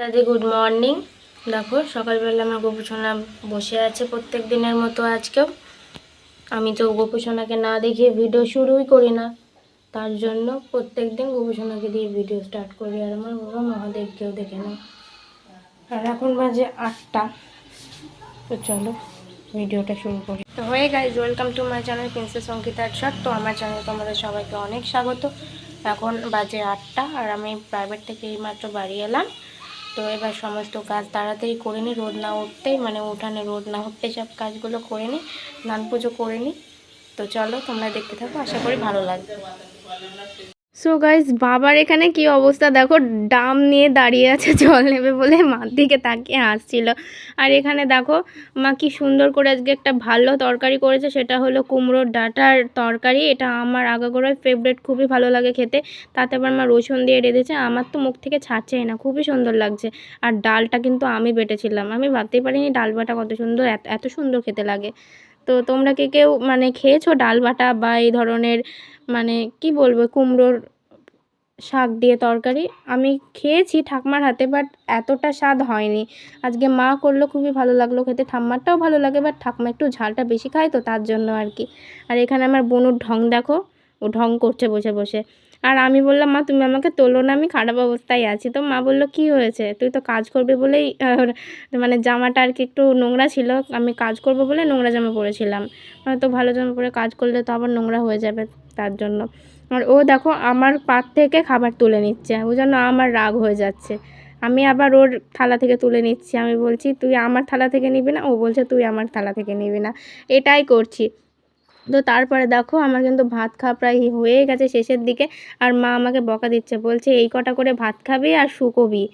দাদি good morning দেখো, সকালবেলা আমার গোপুসোনা বসে আছে প্রত্যেক দিনের মতো আজকেও। আমি তো গোপুসোনাকে না দেখিয়ে ভিডিও শুরুই করি না। তার জন্য প্রত্যেক দিন গোপুসোনাকে দিয়ে ভিডিও স্টার্ট করি আর আমার বাবা মহাদেবকেও দেখে নেয় আর এখন বাজে আটটা। তো চলো ভিডিওটা শুরু করি। তো হয়ে guys welcome to my channel princess Ankita shot তো আমার চ্যানেলে তোমাদের সবাইকে অনেক স্বাগত। এখন বাজে আটটা আর আমি প্রাইভেট থেকে এইমাত্র বাড়ি এলাম। তো এবার সমস্ত কাজ তাড়াতাড়ি করে নিই রোদ না উঠতেই মানে উঠানে রোদ না উঠতে সব কাজগুলো করে নিই স্নান পুজো করে নিই তো চলো তোমরা দেখতে থাকো, আশা করি ভালো লাগবে। সো গাইস বাবার এখানে কি অবস্থা? দেখো, ডাম নিয়ে দাঁড়িয়ে আছে, জল নেবে বলে মার দিকে তাকিয়ে হাসছিল। আর এখানে দেখো, মা কি সুন্দর করে আজকে একটা ভালো তরকারি করেছে। সেটা হলো কুমড়োর ডাঁটার তরকারি। এটা আমার আগাগোড়ায় ফেভারেট খুবই ভালো লাগে খেতে। তাতে আবার মা রসুন দিয়ে রেঁধেছে। আমার তো মুখ থেকে ছাড়ছেই না, খুবই সুন্দর লাগছে। আর ডালটা কিন্তু আমি বেটেছিলাম। আমি ভাবতেই পারিনি ডাল বাটা কত সুন্দর এত সুন্দর খেতে লাগে। তো তোমরা কে কেউ মানে খেয়েছো ডাল বাটা বা এই ধরনের মানে কি বলব কুমড়োর শাক দিয়ে তরকারি? আমি খেয়েছি ঠাকমার হাতে বাট এতটা স্বাদ হয়নি। আজকে মা করল, খুবই ভালো লাগল খেতে। ঠাম্মারটাও ভালো লাগে বাট ঠাকমা একটু ঝালটা বেশি খায় তো তার জন্য আর কি। আর এখানে আমার বনুর ঢং দেখো। ও ঢং করছে বসে বসে। আর আমি বললাম, মা, তুমি আমাকে তোলো না, আমি খারাপ অবস্থায় আছি। তো মা বলল, কি হয়েছে? তুই তো কাজ করবে বলেই মানে জামাটা আর কি একটু নোংরা ছিল। আমি কাজ করব বলে নোংরা জামা পরেছিলাম। তো ভালো জামা পরে কাজ করলে তো আবার নোংরা হয়ে যাবে তার জন্য। আর ও দেখো, আমার পাত থেকে খাবার তুলে নিচ্ছে। ও যেন আমার রাগ হয়ে যাচ্ছে। আমি আবার ওর থালা থেকে তুলে নিচ্ছি। আমি বলছি, তুই আমার থালা থেকে নিবি না? ও বলছে, তুই আমার থালা থেকে নিবি না। এটাই করছি। তো তারপরে দেখো আমার কিন্তু ভাত খাওয়া প্রায় হয়ে গেছে শেষের দিকে। আর মা আমাকে বকা দিচ্ছে, বলছে, এই কটা করে ভাত খাবি আর শুকোবি।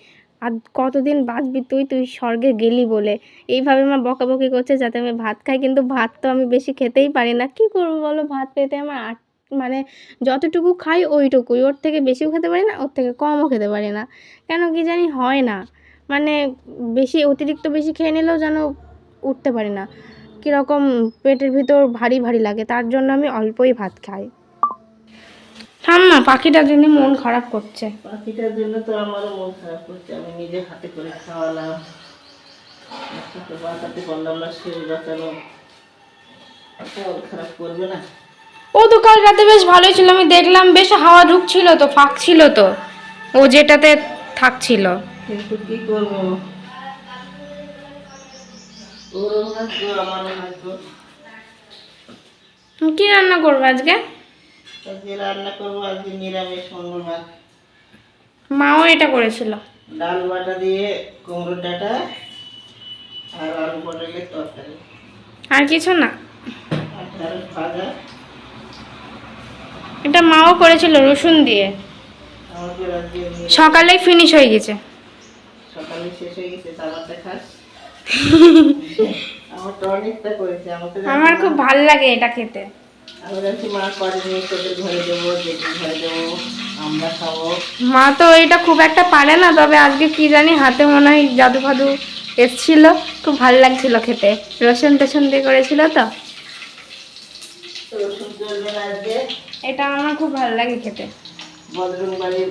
আর কতদিন বাঁচবি তুই? তুই স্বর্গে গেলি বলে। এইভাবে মা বকাবকি করছে যাতে আমি ভাত খাই, কিন্তু ভাত তো আমি বেশি খেতেই পারি না। কী করব বলো? ভাত পেতে আমার আট মানে যতটুকু খাই ওইটুকুই। ওর থেকে বেশিও খেতে পারি না, ওর থেকে কমও খেতে পারি না। কেন কি জানি হয় না। মানে বেশি অতিরিক্ত বেশি খেয়ে নিলেও যেন উঠতে পারি না। কীরকম পেটের ভিতর ভারী ভারী লাগে তার জন্য আমি অল্পই ভাত খাই। না পাখিটার জন্য মন খারাপ করছে। পাখিটার জন্য তো আমারও মন খারাপ করছে আমি নিজে হাতে করে খাওয়ালাম। বাঁচাতে পারলাম না শরীর বাঁচানো খারাপ করবে না। ও তো কাল রাতে বেশ ভালোই ছিল আমি দেখলাম বেশ হাওয়া ঢুকছিল তো ফাঁক ছিল তো। ও যেটাতে থাকছিল। কিন্তু কি করব? কি রান্না করব আজকে? আজকে রান্না করব আজকে নিরামিষ মঙ্গলবার। মাও এটা করেছিল। ডাল বাটা দিয়ে কুমড়োর ডাঁটা আর আলু পটলের তরকারি। আর কিছু না? ভাজা। এটা মাও করেছিল রসুন দিয়ে। সকালেই ফিনিশ হয়ে গেছে। সকালে শেষ হয়ে গেছে তালাটা খাস আমার খুব ভালো লাগে এটা খেতে। মা তো এটা খুব একটা পারে না তবে আজকে কি জানি হাতে মনে হয় জাদু ফাদু এসছিল খুব ভালো লাগছিল খেতে। রসুন টেসুন দিয়ে করেছিল তো? এটা আমার খুব ভালো লাগে খেতে। বাড়ির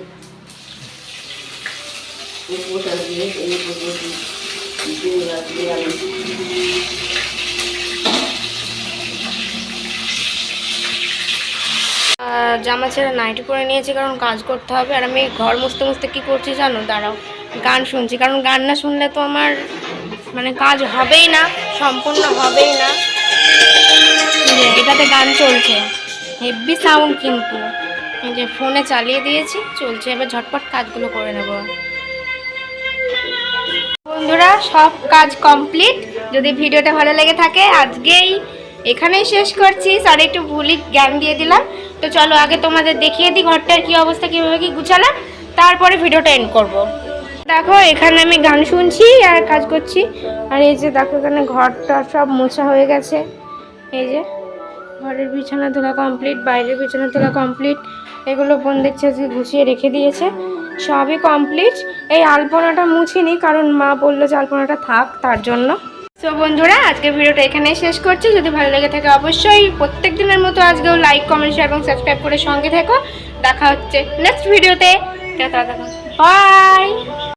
জামা ছেড়ে নাইটি পরে নিয়েছি কারণ কাজ করতে হবে। আর আমি ঘর মুছতে মুছতে কী করছি জানো? দাঁড়াও, গান শুনছি। কারণ গান না শুনলে তো আমার মানে কাজ হবেই না, সম্পূর্ণ হবেই না। এটাতে গান চলছে। হেভি সাউন্ড কিন্তু। যে ফোনে চালিয়ে দিয়েছি, চলছে। এবার ঝটপট কাজগুলো করে নেব। বন্ধুরা, সব কাজ কমপ্লিট যদি ভিডিওটা ভালো লেগে থাকে, আজকেই এখানেই শেষ করছি। সরি একটু ভুলই জ্ঞান দিয়ে দিলাম। তো চলো, আগে তোমাদের দেখিয়ে দিই ঘরটার কি অবস্থা, কীভাবে কি গুছালাম। তারপরে ভিডিওটা এন্ড করব। দেখো, এখানে আমি গান শুনছি আর কাজ করছি। আর এই যে দেখো, এখানে ঘরটা সব মোছা হয়ে গেছে। এই যে, ঘরের বিছানা তোলা কমপ্লিট বাইরের বিছানা তোলা কমপ্লিট এগুলো বোন দেখছে, আজকে গুছিয়ে রেখে দিয়েছে। সবই কমপ্লিট এই আলপনাটা মুছিনি, কারণ মা বলল যে আলপনাটা থাক তার জন্য। তো বন্ধুরা, আজকে ভিডিওটা এখানেই শেষ করছি। যদি ভালো লেগে থাকে, অবশ্যই প্রত্যেক দিনের মতো আজকেও লাইক কমেন্ট শেয়ার এবং সাবস্ক্রাইব করে সঙ্গে থেকো। দেখা হচ্ছে নেক্সট ভিডিওতে বাই